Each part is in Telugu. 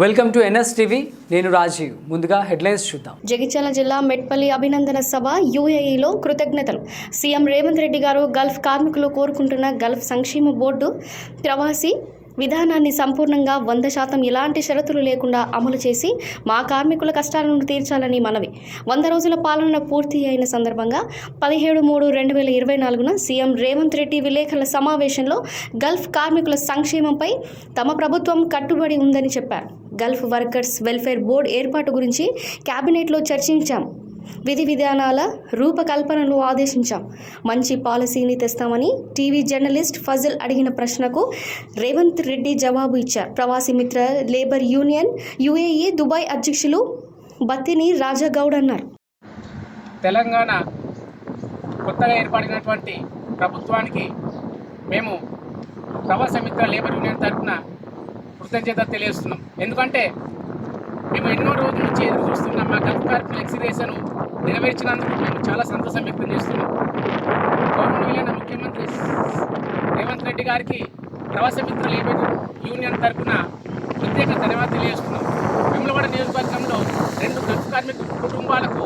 Welcome to NS TV. నేను రాజీవ్. ముందుగా హెడ్లైన్స్ చూద్దాం. జగిత్యాల జిల్లా మెట్పల్లి అభినందన సభ యూఏఈలో కృతజ్ఞతలు. సీఎం రేవంత్ రెడ్డి గారు గల్ఫ్ కార్మికులు కోరుకుంటున్న గల్ఫ్ సంక్షేమ బోర్డు ప్రవాసీ విధానాన్ని సంపూర్ణంగా వంద శాతం ఎలాంటి షరతులు లేకుండా అమలు చేసి మా కార్మికుల కష్టాలను తీర్చాలని మనవి. వంద రోజుల పాలన పూర్తి అయిన సందర్భంగా పదిహేడు మూడు రెండు వేల ఇరవై నాలుగున సీఎం రేవంత్ రెడ్డి విలేకరుల సమావేశంలో గల్ఫ్ కార్మికుల సంక్షేమంపై తమ ప్రభుత్వం కట్టుబడి ఉందని చెప్పారు. గల్ఫ్ వర్కర్స్ వెల్ఫేర్ బోర్డు ఏర్పాటు గురించి క్యాబినెట్లో చర్చించాం. విధి విధానాల రూపకల్పనను ఆదేశించాం. మంచి పాలసీని తెస్తామని టీవీ జర్నలిస్ట్ ఫజల్ అడిగిన ప్రశ్నకు రేవంత్ రెడ్డి జవాబు ఇచ్చారు. Pravasi Mitra labour union UAE Dubai అధ్యక్షులు బత్తిని రాజాగౌడ్ అన్నారు. తెలంగాణ కొత్తగా ఏర్పడినటువంటి ప్రభుత్వానికి మేము ప్రవాస మిత్ర లేబర్ యూనియన్ తరఫున కృతజ్ఞత తెలియజేస్తున్నాం. ఎందుకంటే మేము ఎన్నో రోజుల నుంచి ఎదురు చూస్తున్నాం. మా గల్ఫ్ ఫ్లెక్సీ ఎక్సిరేషన్ నెరవేర్చినందుకు మేము చాలా సంతోషం వ్యక్తం చేస్తున్నాం. గౌరవనీయులైన ముఖ్యమంత్రి రేవంత్ రెడ్డి గారికి ప్రవాస మిత్ర లేబర్ యూనియన్ తరఫున ప్రత్యేక ధన్యవాదాలు తెలియజేస్తున్నాం. విమలవాడ నియోజకవర్గంలో రెండు గల్ఫ్ కార్మిక కుటుంబాలకు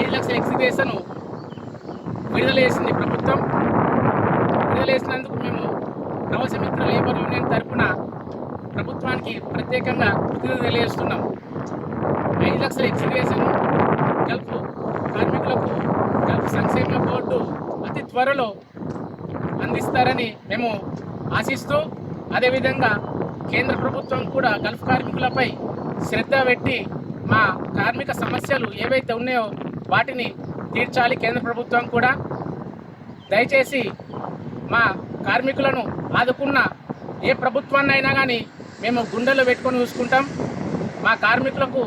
ఐదు లక్షల ఎక్సిబిషన్ విడుదల చేసింది ప్రభుత్వం. విడుదల చేసినందుకు మేము ప్రవాస మిత్ర లేబర్ యూనియన్ తరఫున ప్రభుత్వానికి ప్రత్యేకంగా కృతజ్ఞత తెలియజేస్తున్నాం. ఐదు లక్షల ఎక్సిబిషన్ గల్ఫ్ కార్మికులకు గల్ఫ్ సంక్షేమ బోర్డు అతి త్వరలో అందిస్తారని మేము ఆశిస్తూ అదేవిధంగా కేంద్ర ప్రభుత్వం కూడా గల్ఫ్ కార్మికులపై శ్రద్ధ పెట్టి మా కార్మిక సమస్యలు ఏవైతే ఉన్నాయో వాటిని తీర్చాలి కేంద్ర ప్రభుత్వం కూడా. దయచేసి మా కార్మికులను ఆదుకున్న ఏ ప్రభుత్వాన్ని అయినా కానీ మేము గుండెల్లో పెట్టుకొని చూసుకుంటాం. మా కార్మికులకు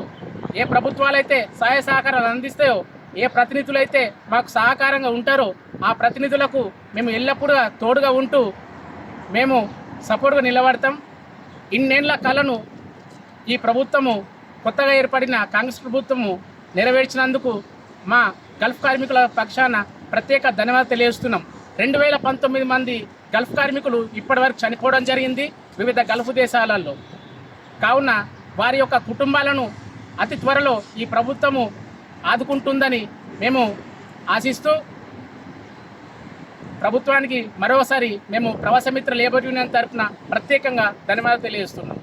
ఏ ప్రభుత్వాలైతే సహాయ సహకారాలు అందిస్తాయో ఏ ప్రతినిధులైతే మాకు సహకారంగా ఉంటారో ఆ ప్రతినిధులకు మేము ఎల్లప్పుడూ తోడుగా ఉంటూ మేము సపోర్ట్గా నిలబడతాం. ఇన్నేళ్ళ కళను ఈ ప్రభుత్వము కొత్తగా ఏర్పడిన కాంగ్రెస్ ప్రభుత్వము నెరవేర్చినందుకు మా గల్ఫ్ కార్మికుల పక్షాన ప్రత్యేక ధన్యవాదాలు తెలియజేస్తున్నాం. రెండు వేల పంతొమ్మిది మంది గల్ఫ్ కార్మికులు ఇప్పటివరకు చనిపోవడం జరిగింది వివిధ గల్ఫ్ దేశాలలో. కావున వారి యొక్క కుటుంబాలను అతి త్వరలో ఈ ప్రభుత్వము ఆదుకుంటుందని మేము ఆశిస్తూ ప్రభుత్వానికి మరోసారి మేము ప్రవాసమిత్ర లేబర్ యూనియన్ తరఫున ప్రత్యేకంగా ధన్యవాదాలు తెలియజేస్తున్నాం.